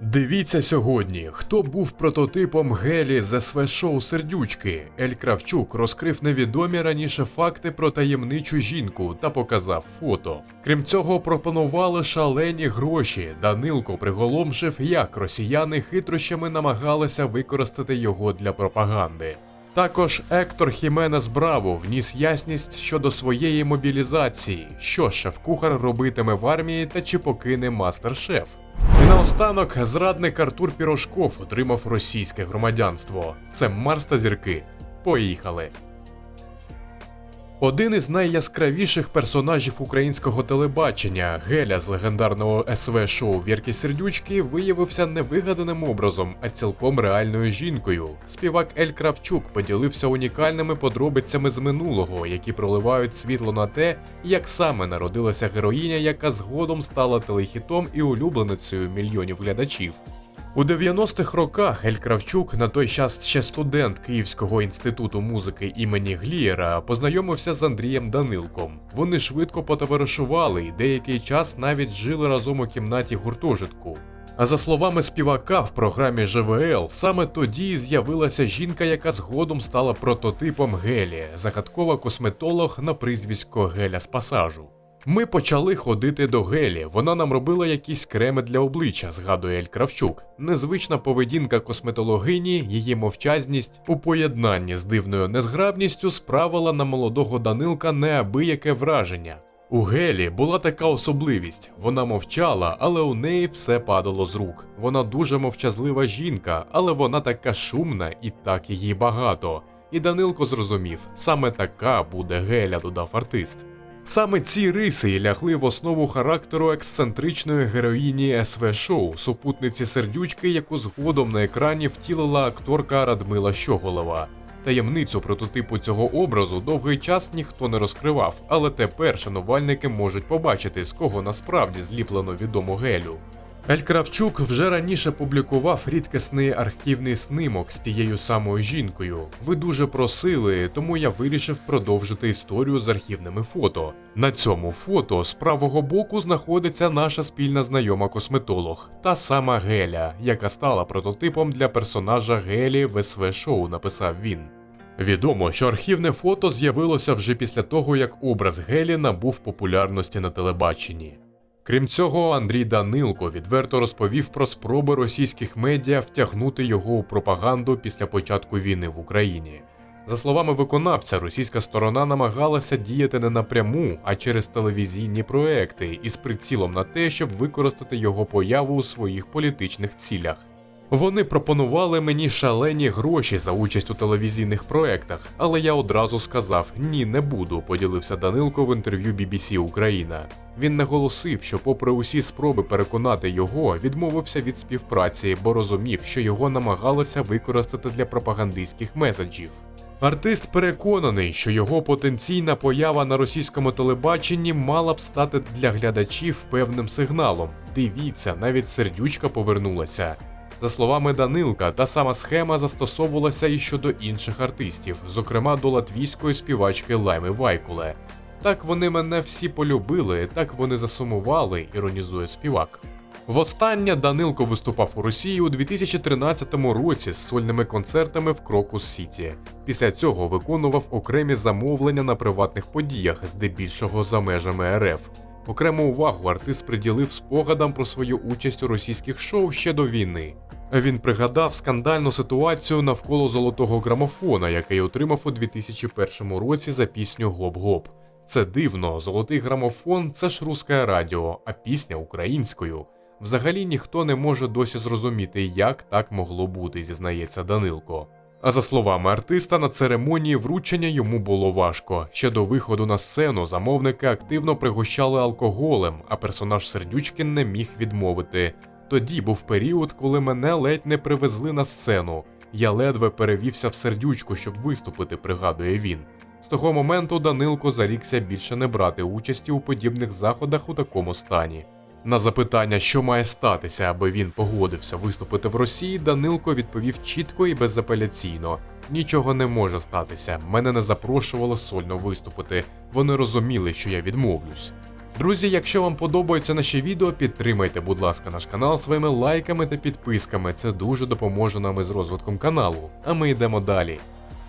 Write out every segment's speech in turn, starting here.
Дивіться сьогодні, хто був прототипом Гелі з СВ шоу Сердючки. Ель Кравчук розкрив невідомі раніше факти про таємничу жінку та показав фото. Крім цього, пропонували шалені гроші. Данилко приголомшив, як росіяни хитрощами намагалися використати його для пропаганди. Також Ектор Хіменес Браво вніс ясність щодо своєї мобілізації, що шеф-кухар робитиме в армії та чи покине мастер-шеф. І наостанок зрадник Артур Пірошков отримав російське громадянство. Це Марс та зірки. Поїхали. Один із найяскравіших персонажів українського телебачення, Геля з легендарного СВ-шоу Вірки Сердючки, виявився не вигаданим образом, а цілком реальною жінкою. Співак Ель Кравчук поділився унікальними подробицями з минулого, які проливають світло на те, як саме народилася героїня, яка згодом стала телехітом і улюбленицею мільйонів глядачів. У 90-х роках Ель Кравчук, на той час ще студент Київського інституту музики імені Глієра, познайомився з Андрієм Данилком. Вони швидко потоваришували і деякий час навіть жили разом у кімнаті гуртожитку. А за словами співака в програмі ЖВЛ, саме тоді з'явилася жінка, яка згодом стала прототипом Гелі, загадкова косметолог на прізвисько Геля з пасажу. Ми почали ходити до Гелі. Вона нам робила якісь креми для обличчя, згадує Ель Кравчук. Незвична поведінка косметологині, її мовчазність у поєднанні з дивною незграбністю справила на молодого Данилка неабияке враження. У Гелі була така особливість: вона мовчала, але у неї все падало з рук. Вона дуже мовчазлива жінка, але вона така шумна і так її багато. І Данилко зрозумів, саме така буде Геля, додав артист. Саме ці риси і лягли в основу характеру ексцентричної героїні СВ шоу, супутниці сердючки, яку згодом на екрані втілила акторка Радмила Щоголова. Таємницю прототипу цього образу довгий час ніхто не розкривав, але тепер шанувальники можуть побачити, з кого насправді зліплено відому гелю. Ель Кравчук вже раніше публікував рідкісний архівний снимок з тією самою жінкою. Ви дуже просили, тому я вирішив продовжити історію з архівними фото. На цьому фото з правого боку знаходиться наша спільна знайома косметолог, та сама Геля, яка стала прототипом для персонажа Гелі в СВ шоу, написав він. Відомо, що архівне фото з'явилося вже після того, як образ Гелі набув популярності на телебаченні. Крім цього, Андрій Данилко відверто розповів про спроби російських медіа втягнути його у пропаганду після початку війни в Україні. За словами виконавця, російська сторона намагалася діяти не напряму, а через телевізійні проекти із прицілом на те, щоб використати його появу у своїх політичних цілях. Вони пропонували мені шалені гроші за участь у телевізійних проектах, але я одразу сказав ні, не буду. Поділився Данилко в інтерв'ю BBC Україна. Він наголосив, що, попри усі спроби переконати його, відмовився від співпраці, бо розумів, що його намагалися використати для пропагандистських меседжів. Артист переконаний, що його потенційна поява на російському телебаченні мала б стати для глядачів певним сигналом. Дивіться, навіть сердючка повернулася. За словами Данилка, та сама схема застосовувалася і щодо інших артистів, зокрема до латвійської співачки Лайми Вайкуле. Так вони мене всі полюбили, так вони засумували, іронізує співак. Востаннє Данилко виступав у Росії у 2013 році з сольними концертами в Крокус Сіті. Після цього виконував окремі замовлення на приватних подіях, здебільшого за межами РФ. Окрему увагу артист приділив спогадам про свою участь у російських шоу ще до війни. Він пригадав скандальну ситуацію навколо золотого грамофона, який отримав у 2001 році за пісню Гоп-Гоп. Це дивно, золотий грамофон це ж русське радіо, а пісня українською. Взагалі ніхто не може досі зрозуміти, як так могло бути, зізнається Данилко. А за словами артиста, на церемонії вручення йому було важко. Ще до виходу на сцену замовники активно пригощали алкоголем, а персонаж сердючки не міг відмовити. Тоді був період, коли мене ледь не привезли на сцену. Я ледве перевівся в сердючку, щоб виступити, пригадує він. З того моменту Данилко зарікся більше не брати участі у подібних заходах у такому стані. На запитання, що має статися, аби він погодився виступити в Росії, Данилко відповів чітко і безапеляційно: нічого не може статися. Мене не запрошувало сольно виступити. Вони розуміли, що я відмовлюсь. Друзі, якщо вам подобаються наші відео, підтримайте, будь ласка, наш канал своїми лайками та підписками. Це дуже допоможе нам із розвитком каналу. А ми йдемо далі.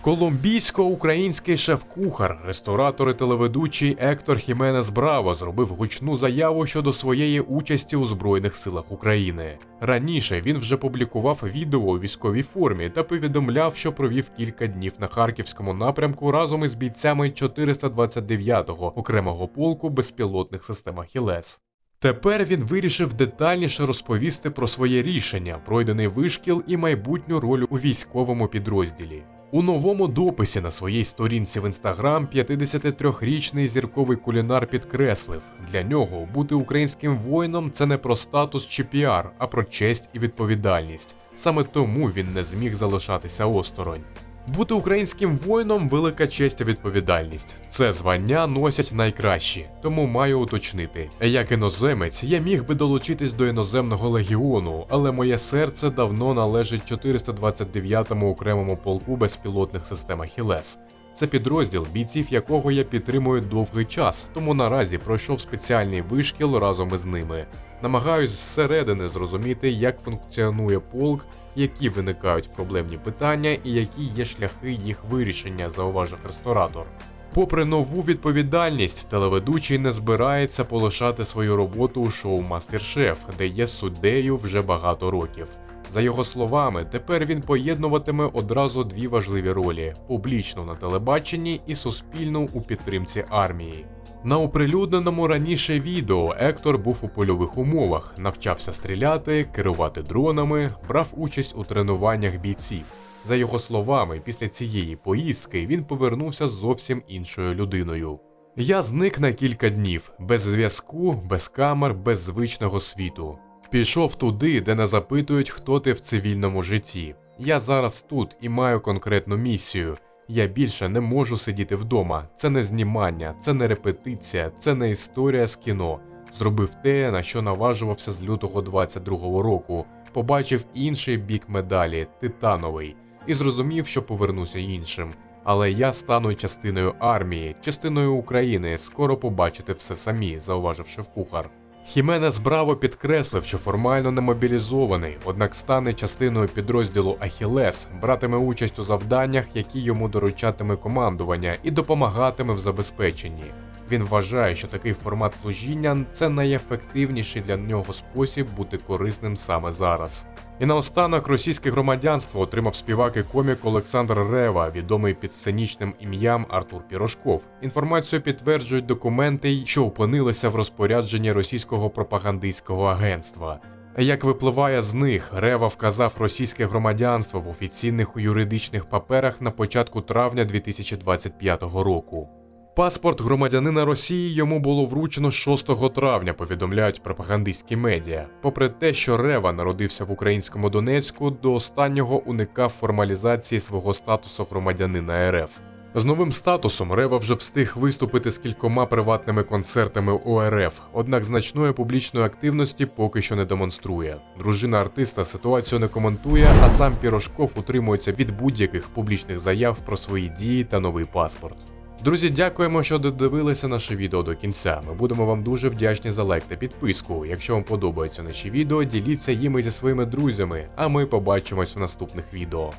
Колумбійсько-український шеф-кухар, ресторатор і телеведучий Ектор Хіменес Браво зробив гучну заяву щодо своєї участі у Збройних силах України. Раніше він вже публікував відео у військовій формі та повідомляв, що провів кілька днів на харківському напрямку разом із бійцями 429-го окремого полку безпілотних систем Ахілес. Тепер він вирішив детальніше розповісти про своє рішення, пройдений вишкіл і майбутню роль у військовому підрозділі. У новому дописі на своїй сторінці в інстаграм 53-річний зірковий кулінар підкреслив: для нього бути українським воїном це не про статус чи піар, а про честь і відповідальність. Саме тому він не зміг залишатися осторонь. Бути українським воїном велика честь і відповідальність. Це звання носять найкращі, тому маю уточнити. Як іноземець, я міг би долучитись до іноземного легіону, але моє серце давно належить 429-му окремому полку безпілотних систем Ахілес. Це підрозділ, бійців якого я підтримую довгий час, тому наразі пройшов спеціальний вишкіл разом із ними. Намагаюсь зсередини зрозуміти, як функціонує полк, які виникають проблемні питання і які є шляхи їх вирішення, зауважив ресторатор. Попри нову відповідальність, телеведучий не збирається полишати свою роботу у шоу Мастер-Шеф, де є суддею вже багато років. За його словами, тепер він поєднуватиме одразу дві важливі ролі: публічну на телебаченні і суспільну у підтримці армії. На оприлюдненому раніше відео Ектор був у польових умовах, навчався стріляти, керувати дронами, брав участь у тренуваннях бійців. За його словами, після цієї поїздки він повернувся зовсім іншою людиною. Я зник на кілька днів, без зв'язку, без камер, без звичного світу. Пішов туди, де не запитують, хто ти в цивільному житті. Я зараз тут і маю конкретну місію. Я більше не можу сидіти вдома. Це не знімання, це не репетиція, це не історія з кіно. Зробив те, на що наважувався з лютого 22-го року. Побачив інший бік медалі титановий, і зрозумів, що повернуся іншим. Але я стану частиною армії, частиною України. Скоро побачите все самі, зауважив шеф-кухар. Хіменес Браво підкреслив, що формально не мобілізований, однак стане частиною підрозділу Ахілес, братиме участь у завданнях, які йому доручатиме командування, і допомагатиме в забезпеченні. Він вважає, що такий формат служіння це найефективніший для нього спосіб бути корисним саме зараз. І наостанок російське громадянство отримав співак і комік Олександр Рева, відомий під сценічним ім'ям Артур Пірошков. Інформацію підтверджують документи, що опинилися в розпорядженні російського пропагандистського агентства. Як випливає з них, Рева вказав російське громадянство в офіційних юридичних паперах на початку травня 2025 року. Паспорт громадянина Росії йому було вручено 6 травня, повідомляють пропагандистські медіа. Попри те, що Рева народився в українському Донецьку, до останнього уникав формалізації свого статусу громадянина РФ. З новим статусом Рева вже встиг виступити з кількома приватними концертами у РФ, однак значної публічної активності поки що не демонструє. Дружина артиста ситуацію не коментує, а сам Пірошков утримується від будь-яких публічних заяв про свої дії та новий паспорт. Друзі, дякуємо, що додивилися наше відео до кінця. Ми будемо вам дуже вдячні за лайк та підписку. Якщо вам подобаються наші відео, діліться їми зі своїми друзями, а ми побачимось в наступних відео.